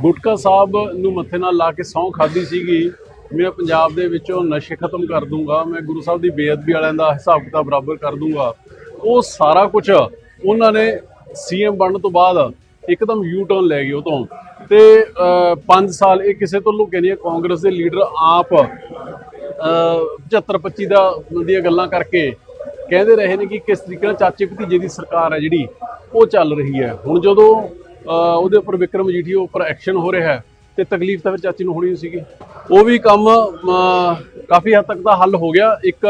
ਗੁਟਕਾ ਸਾਹਿਬ ਨੂੰ ਮੱਥੇ ਨਾਲ ਲਾ ਕੇ ਸਹੁੰ ਖਾਦੀ ਸੀਗੀ। ਮੈਂ ਪੰਜਾਬ ਦੇ ਵਿੱਚੋਂ ਨਸ਼ੇ ਖਤਮ ਕਰ ਦੂੰਗਾ। ਮੈਂ ਗੁਰੂ ਸਾਹਿਬ ਦੀ ਬੇਅਦਬੀ ਵਾਲਿਆਂ ਦਾ ਹਿਸਾਬ ਕਿਤਾਬ ਬਰਾਬਰ ਕਰ ਦੂੰਗਾ। ਉਹ ਸਾਰਾ ਕੁਝ ਉਹਨਾਂ ਨੇ ਸੀਐਮ ਬਣਨ ਤੋਂ ਬਾਅਦ ਇੱਕਦਮ ਯੂ ਟਰਨ ਲੈ ਗਏ ਉਹ ਤੋਂ। ਤੇ 5 ਸਾਲ ਇਹ ਕਿਸੇ ਤੋਂ ਲੁਕੇ ਨਹੀਂ। ਹੈ। ਕਾਂਗਰਸ ਦੇ ਲੀਡਰ ਆਪ 75 25 ਦਾ ਦੀਆਂ ਗੱਲਾਂ ਕਰਕੇ ਕਹਿੰਦੇ ਰਹੇ ਨੇ ਕਿ ਕਿਸ ਤਰੀਕੇ ਨਾਲ ਚਾਚੇ ਭਤੀਜੇ ਦੀ ਸਰਕਾਰ ਹੈ ਜਿਹੜੀ, ਉਹ ਚੱਲ ਰਹੀ ਹੈ। ਹੁਣ ਜਦੋਂ ਉਹਦੇ ਉੱਪਰ ਵਿਕਰਮ ਮਜੀਠੀਆ ਉੱਪਰ ਐਕਸ਼ਨ ਹੋ ਰਿਹਾ ਹੈ ਤੇ ਤਕਲੀਫ ਤਾਂ ਫਿਰ ਚਾਚੀ ਨੂੰ ਹੋਣੀ ਸੀਗੀ। ਉਹ ਵੀ ਕੰਮ ਕਾਫੀ ਹੱਦ ਤੱਕ ਦਾ ਹੱਲ ਹੋ ਗਿਆ। ਇੱਕ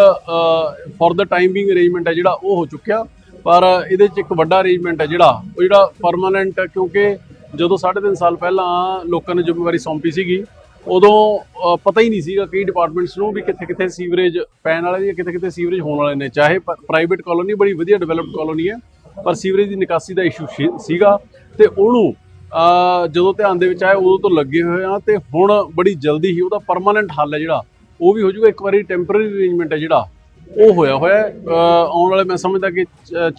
for the time being arrangement ਹੈ ਜਿਹੜਾ, ਉਹ ਹੋ ਚੁੱਕਿਆ। ਪਰ ਇਹਦੇ ਚ ਇੱਕ ਵੱਡਾ ਅਰੇਂਜਮੈਂਟ ਹੈ ਜਿਹੜਾ, ਉਹ ਜਿਹੜਾ ਪਰਮਾਨੈਂਟ ਕਿਉਂਕਿ ਜਦੋਂ 3.5 ਸਾਲ ਪਹਿਲਾਂ ਲੋਕਾਂ ਨੇ ਜ਼ਿੰਮੇਵਾਰੀ ਸੌਂਪੀ ਸੀਗੀ, ਉਦੋਂ ਪਤਾ ਹੀ ਨਹੀਂ ਸੀਗਾ ਕਈ ਡਿਪਾਰਟਮੈਂਟਸ ਨੂੰ ਵੀ ਕਿੱਥੇ ਕਿੱਥੇ ਸੀਵਰੇਜ ਪੈਣ ਵਾਲੇ ਨੇ ਕਿੱਥੇ ਕਿੱਥੇ ਸੀਵਰੇਜ ਹੋਣ ਵਾਲੇ ਨੇ। ਚਾਹੇ ਪ੍ਰਾਈਵੇਟ ਕਾਲੋਨੀ ਬੜੀ ਵਧੀਆ ਡਿਵੈਲਪਡ ਕਾਲੋਨੀ ਹੈ, ਪਰ ਸੀਵਰੇਜ ਦੀ ਨਿਕਾਸੀ ਦਾ ਇਸ਼ੂ ਸੀਗਾ। ਤੇ ਉਹਨੂੰ ਜਦੋਂ ਧਿਆਨ ਦੇ ਵਿੱਚ ਆਇਆ, ਉਦੋਂ ਤੋਂ ਲੱਗੇ ਹੋਏ ਆ ਤੇ ਹੁਣ ਬੜੀ ਜਲਦੀ ਹੀ ਉਹਦਾ ਪਰਮਾਨੈਂਟ ਹੱਲ ਹੈ ਜਿਹੜਾ। ਉਹ ਵੀ ਹੋ ਜਾਊਗਾ ਇੱਕ ਵਾਰੀ ਟੈਂਪਰੇਰੀ ਅਰੇਂਜਮੈਂਟ ਹੈ ਜਿਹੜਾ। ਉਹ ਹੋਇਆ ਹੋਇਆ ਆਉਣ ਵਾਲੇ, ਮੈਂ ਸਮਝਦਾ ਕਿ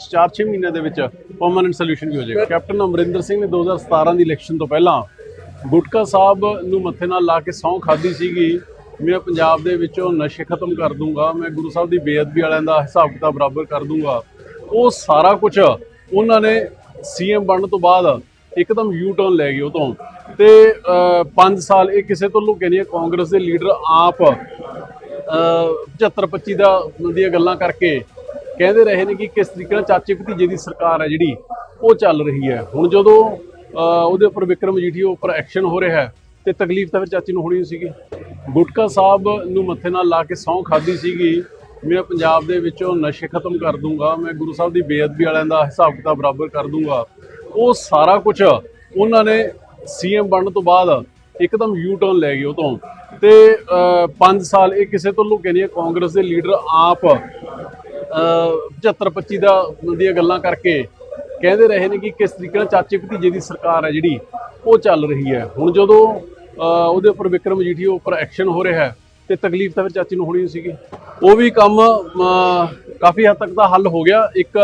4-6 ਮਹੀਨਿਆਂ ਦੇ ਵਿੱਚ ਪਰਮਾਨੈਂਟ ਸੋਲੂਸ਼ਨ ਵੀ ਹੋ ਜਾਏਗਾ। ਕੈਪਟਨ ਅਮਰਿੰਦਰ ਸਿੰਘ ਨੇ 2017 ਦੀ ਇਲੈਕਸ਼ਨ ਤੋਂ ਪਹਿਲਾਂ ਗੁਟਕਾ ਸਾਹਿਬ ਨੂੰ ਮੱਥੇ ਨਾਲ ਲਾ ਕੇ ਸਹੁੰ ਖਾਦੀ ਸੀਗੀ। ਮੈਂ ਪੰਜਾਬ ਦੇ ਵਿੱਚੋਂ ਨਸ਼ੇ ਖਤਮ ਕਰ ਦੂੰਗਾ। ਮੈਂ ਗੁਰੂ ਸਾਹਿਬ ਦੀ ਬੇਅਦਬੀ ਵਾਲਿਆਂ ਦਾ ਹਿਸਾਬ ਕਿਤਾਬ ਬਰਾਬਰ ਕਰ ਦੂੰਗਾ। ਉਹ ਸਾਰਾ ਕੁਝ ਉਹਨਾਂ ਨੇ ਸੀਐਮ ਬਣਨ ਤੋਂ ਬਾਅਦ ਇੱਕਦਮ ਯੂ ਟਰਨ ਲੈ ਗਏ ਉਹ ਤੋਂ। ਤੇ 5 ਸਾਲ ਇਹ ਕਿਸੇ ਤੋਂ ਲੁਕੇ ਨਹੀਂ ਹੈ। ਕਾਂਗਰਸ ਦੇ ਲੀਡਰ ਆਪ 75 25 ਦਾ ਦੀਆਂ ਗੱਲਾਂ ਕਰਕੇ ਕਹਿੰਦੇ ਰਹੇ ਨੇ ਕਿ ਕਿਸ ਤਰੀਕੇ ਨਾਲ ਚਾਚੇ ਭਤੀਜੇ ਦੀ ਸਰਕਾਰ ਹੈ ਜਿਹੜੀ, ਉਹ ਚੱਲ ਰਹੀ ਹੈ। ਹੁਣ ਜਦੋਂ ਉਹਦੇ ਉੱਪਰ ਵਿਕਰਮ ਮਜੀਠੀਆ ਉੱਪਰ ਐਕਸ਼ਨ ਹੋ ਰਿਹਾ ਹੈ, ਤੇ ਤਕਲੀਫ ਤਾਂ ਫਿਰ ਚਾਚੀ ਨੂੰ ਹੋਣੀ ਸੀਗੀ। ਗੁਟਕਾ ਸਾਹਿਬ ਨੂੰ ਮੱਥੇ ਨਾਲ ਲਾ ਕੇ ਸਹੁੰ ਖਾਦੀ ਸੀਗੀ। ਮੈਂ ਪੰਜਾਬ ਦੇ ਵਿੱਚੋਂ ਨਸ਼ੇ ਖਤਮ ਕਰ ਦੂੰਗਾ, ਮੈਂ ਗੁਰੂ ਸਾਹਿਬ ਦੀ ਬੇਅਦਬੀ ਵਾਲਿਆਂ ਦਾ ਹਿਸਾਬ ਕਿਤਾਬ ਬਰਾਬਰ ਕਰ ਦੂੰਗਾ ਉਹ ਸਾਰਾ ਕੁਝ ਉਹਨਾਂ ਨੇ ਸੀਐਮ ਬਣਨ ਤੋਂ ਬਾਅਦ ਇੱਕਦਮ ਯੂ ਟਰਨ ਲੈ ਗਏ ਉਹ ਤੋਂ ਤੇ 5 ਸਾਲ ਇਹ ਕਿਸੇ ਤੋਂ ਲੁਕੇ ਨਹੀਂ ਹੈ। ਕਾਂਗਰਸ ਦੇ ਲੀਡਰ ਆਪ 75 25 ਦਾ ਦੀਆਂ ਗੱਲਾਂ ਕਰਕੇ ਕਹਿੰਦੇ ਰਹੇ ਨੇ ਕਿ ਕਿਸ ਤਰੀਕੇ ਨਾਲ ਚਾਚੇ ਭਤੀਜੇ ਦੀ ਸਰਕਾਰ ਹੈ ਜਿਹੜੀ, ਉਹ ਚੱਲ ਰਹੀ ਹੈ ਹੁਣ ਜਦੋਂ ਉਹਦੇ ਉੱਪਰ ਵਿਕਰਮ ਮਜੀਠੀਆ ਉੱਪਰ ਐਕਸ਼ਨ ਹੋ ਰਿਹਾ ਹੈ ਤੇ ਤਕਲੀਫ ਤਾਂ ਫਿਰ ਚਾਚੀ ਨੂੰ ਹੋਣੀ ਸੀਗੀ। ਉਹ ਵੀ ਕੰਮ ਕਾਫੀ ਹੱਦ ਤੱਕ ਦਾ ਹੱਲ ਹੋ ਗਿਆ। ਇੱਕ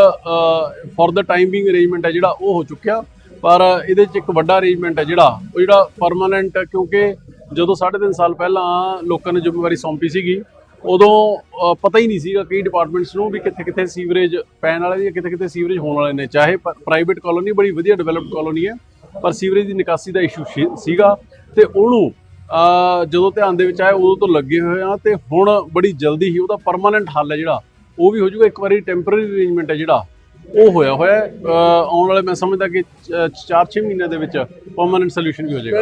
for the time being arrangement ਹੈ ਜਿਹੜਾ, ਉਹ ਹੋ ਚੁੱਕਿਆ। ਪਰ ਇਹਦੇ ਚ ਇੱਕ ਵੱਡਾ ਅਰੇਂਜਮੈਂਟ ਹੈ ਜਿਹੜਾ, ਉਹ ਜਿਹੜਾ ਪਰਮਾਨੈਂਟ ਕਿਉਂਕਿ ਜਦੋਂ 3.5 ਸਾਲ ਪਹਿਲਾਂ ਲੋਕਾਂ ਨੇ ਜ਼ਿੰਮੇਵਾਰੀ ਸੌਂਪੀ ਸੀਗੀ, ਉਦੋਂ ਪਤਾ ਹੀ ਨਹੀਂ ਸੀਗਾ ਕਈ ਡਿਪਾਰਟਮੈਂਟਸ ਨੂੰ ਵੀ ਕਿੱਥੇ ਕਿੱਥੇ ਸੀਵਰੇਜ ਪੈਣ ਵਾਲੇ ਨੇ ਕਿੱਥੇ ਕਿੱਥੇ ਸੀਵਰੇਜ ਹੋਣ ਵਾਲੇ ਨੇ। ਚਾਹੇ ਪ੍ਰਾਈਵੇਟ ਕਾਲੋਨੀ ਬੜੀ ਵਧੀਆ ਡਿਵੈਲਪਡ ਕਾਲੋਨੀ ਹੈ, ਪਰ ਸੀਵਰੇਜ ਦੀ ਨਿਕਾਸੀ ਦਾ ਇਸ਼ੂ ਸੀਗਾ। ਤੇ ਉਹਨੂੰ ਜਦੋਂ ਧਿਆਨ ਦੇ ਵਿੱਚ ਆਇਆ, ਉਦੋਂ ਤੋਂ ਲੱਗੇ ਹੋਏ ਆ ਤੇ ਹੁਣ ਬੜੀ ਜਲਦੀ ਹੀ ਉਹਦਾ ਪਰਮਾਨੈਂਟ ਹੱਲ ਹੈ ਜਿਹੜਾ। ਉਹ ਵੀ ਹੋ ਜਾਊਗਾ, ਇੱਕ ਵਾਰੀ ਟੈਂਪਰੇਰੀ ਅਰੇਂਜਮੈਂਟ ਹੈ ਜਿਹੜਾ। ਉਹ ਹੋਇਆ ਹੋਇਆ ਆਉਣ ਵਾਲੇ ਮੈਂ ਸਮਝਦਾ ਕਿ 4-6 ਮਹੀਨਿਆਂ ਦੇ ਵਿੱਚ ਪਰਮਾਨੈਂਟ ਸੋਲੂਸ਼ਨ ਵੀ ਹੋ ਜਾਏਗਾ।